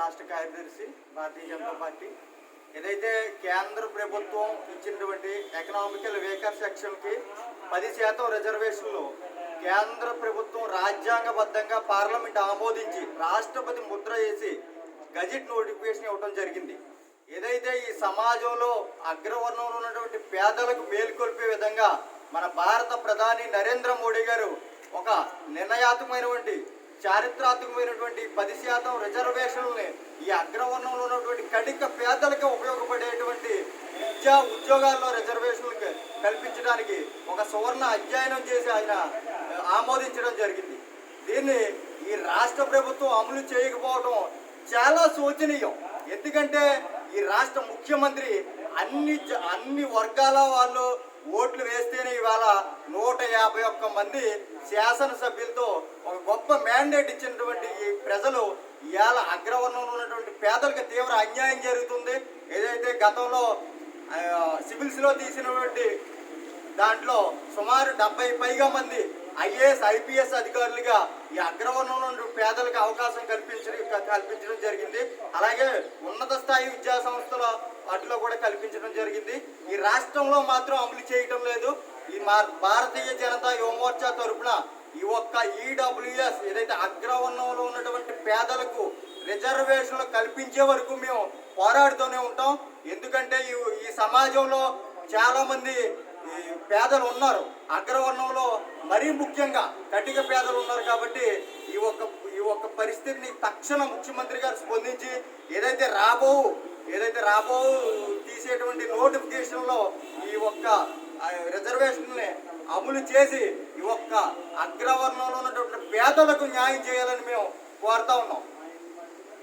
రాష్ట్ర కార్యదర్శి భారతీయ జనతా పార్టీ. ఏదైతే కేంద్ర ప్రభుత్వం ఇచ్చినటువంటి ఎకనామికల్ వేకర్ సెక్షన్కి పది శాతం రిజర్వేషన్లు కేంద్ర ప్రభుత్వం రాజ్యాంగబద్ధంగా పార్లమెంట్ ఆమోదించి రాష్ట్రపతి ముద్ర వేసి గజెట్ నోటిఫికేషన్ ఇవ్వడం జరిగింది. ఏదైతే ఈ సమాజంలో అగ్రవర్ణంలో ఉన్నటువంటి పేదలకు మేలుకొల్పే విధంగా మన భారత ప్రధాని నరేంద్ర మోడీ గారు ఒక నిర్ణయాత్మకమైనటువంటి చారిత్రాత్మకమైనటువంటి పది శాతం రిజర్వేషన్లని ఈ అగ్రవర్ణంలో ఉన్నటువంటి కటిక పేదలకు ఉపయోగపడేటువంటి విద్యా ఉద్యోగాల్లో రిజర్వేషన్లు కల్పించడానికి ఒక సువర్ణ అధ్యయనం చేసి ఆయన ఆమోదించడం జరిగింది. దీన్ని ఈ రాష్ట్ర ప్రభుత్వం అమలు చేయకపోవడం చాలా శోచనీయం. ఎందుకంటే ఈ రాష్ట్ర ముఖ్యమంత్రి అన్ని అన్ని వర్గాల వాళ్ళు ఓట్లు వేస్తేనే ఇవాళ నూట యాభై ఒక్క మంది శాసనసభ్యులతో మ్యాండేట్ ఇచ్చినటువంటి ఈ ప్రజలు ఇవాళ అగ్రవర్ణంలో ఉన్నటువంటి పేదలకు తీవ్ర అన్యాయం జరుగుతుంది. ఏదైతే గతంలో సివిల్స్లో తీసినటువంటి దాంట్లో సుమారు డెబ్బై పైగా మంది ఐఏఎస్ ఐపీఎస్ అధికారులుగా ఈ అగ్రవర్ణంలో పేదలకు అవకాశం కల్పించడం కల్పించడం జరిగింది. అలాగే ఉన్నత స్థాయి విద్యా సంస్థల వాటిలో కూడా కల్పించడం జరిగింది. ఈ రాష్ట్రంలో మాత్రం అమలు చేయటం లేదు. ఈ మా భారతీయ జనతా యువమోర్చా తరపున ఈ ఒక్క ఈడబ్ల్యూఎస్ ఏదైతే అగ్రవర్ణంలో ఉన్నటువంటి పేదలకు రిజర్వేషన్లు కల్పించే వరకు మేము పోరాడుతూనే ఉంటాం. ఎందుకంటే ఈ ఈ సమాజంలో చాలామంది ఈ పేదలు ఉన్నారు. అగ్రవర్ణంలో మరీ ముఖ్యంగా కటిక పేదలు ఉన్నారు కాబట్టి ఈ ఒక్క ఈ ఒక్క పరిస్థితిని తక్షణ ముఖ్యమంత్రి గారు స్పందించి ఏదైతే రాబో ఏదైతే రాబో తీసేటువంటి నోటిఫికేషన్లో ఈ ఒక్క రిజర్వేషన్ని అమలు చేసి ఈ ఒక్క అగ్రవర్ణంలో ఉన్నటువంటి పేదలకు న్యాయం చేయాలని మేము కోరుతా ఉన్నాం.